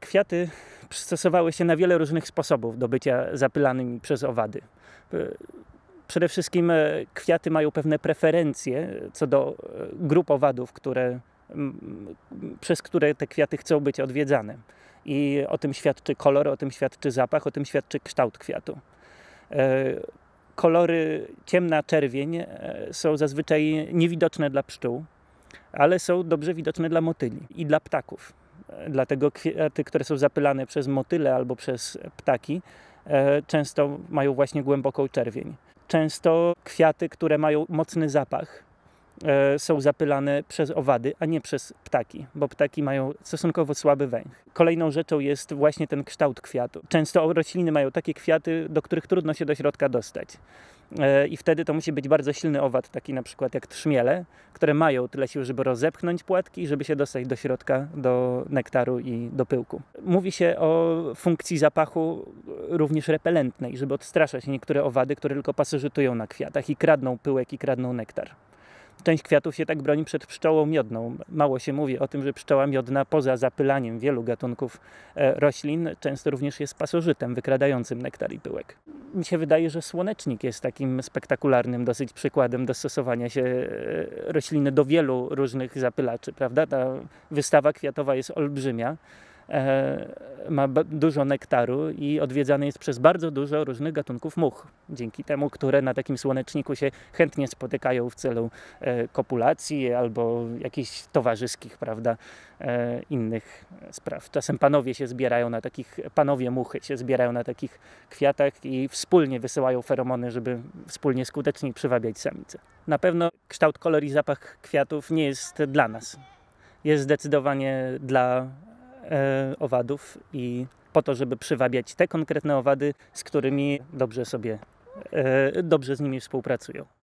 Kwiaty przystosowały się na wiele różnych sposobów do bycia zapylanymi przez owady. Przede wszystkim e, kwiaty mają pewne preferencje co do e, grup owadów, które, przez które te kwiaty chcą być odwiedzane. I o tym świadczy kolor, o tym świadczy zapach, o tym świadczy kształt kwiatu. E, kolory ciemna czerwień są zazwyczaj niewidoczne dla pszczół, ale są dobrze widoczne dla motyli i dla ptaków. Dlatego kwiaty, które są zapylane przez motyle albo przez ptaki, często mają właśnie głęboką czerwień. Często kwiaty, które mają mocny zapach, e, są zapylane przez owady, a nie przez ptaki, bo ptaki mają stosunkowo słaby węch. Kolejną rzeczą jest właśnie ten kształt kwiatu. Często rośliny mają takie kwiaty, do których trudno się do środka dostać. E, I wtedy to musi być bardzo silny owad, taki na przykład jak trzmiele, które mają tyle sił, żeby rozepchnąć płatki, żeby się dostać do środka, do nektaru i do pyłku. Mówi się o funkcji zapachu również repelentnej, żeby odstraszać niektóre owady, które tylko pasożytują na kwiatach i kradną pyłek i kradną nektar. Część kwiatów się tak broni przed pszczołą miodną. Mało się mówi o tym, że pszczoła miodna poza zapylaniem wielu gatunków e, roślin często również jest pasożytem wykradającym nektar i pyłek. Mi się wydaje, że słonecznik jest takim spektakularnym dosyć przykładem dostosowania się e, rośliny do wielu różnych zapylaczy, prawda? Ta wystawa kwiatowa jest olbrzymia. E, ma dużo nektaru i odwiedzany jest przez bardzo dużo różnych gatunków much. Dzięki temu, które na takim słoneczniku się chętnie spotykają w celu e, kopulacji albo jakichś towarzyskich, prawda, e, innych spraw. Czasem panowie się zbierają na takich, panowie muchy się zbierają na takich kwiatach i wspólnie wysyłają feromony, żeby wspólnie skuteczniej przywabiać samice. Na pewno kształt, kolor i zapach kwiatów nie jest dla nas. Jest zdecydowanie dla owadów i po to, żeby przywabiać te konkretne owady, z którymi dobrze sobie, e, dobrze z nimi współpracują.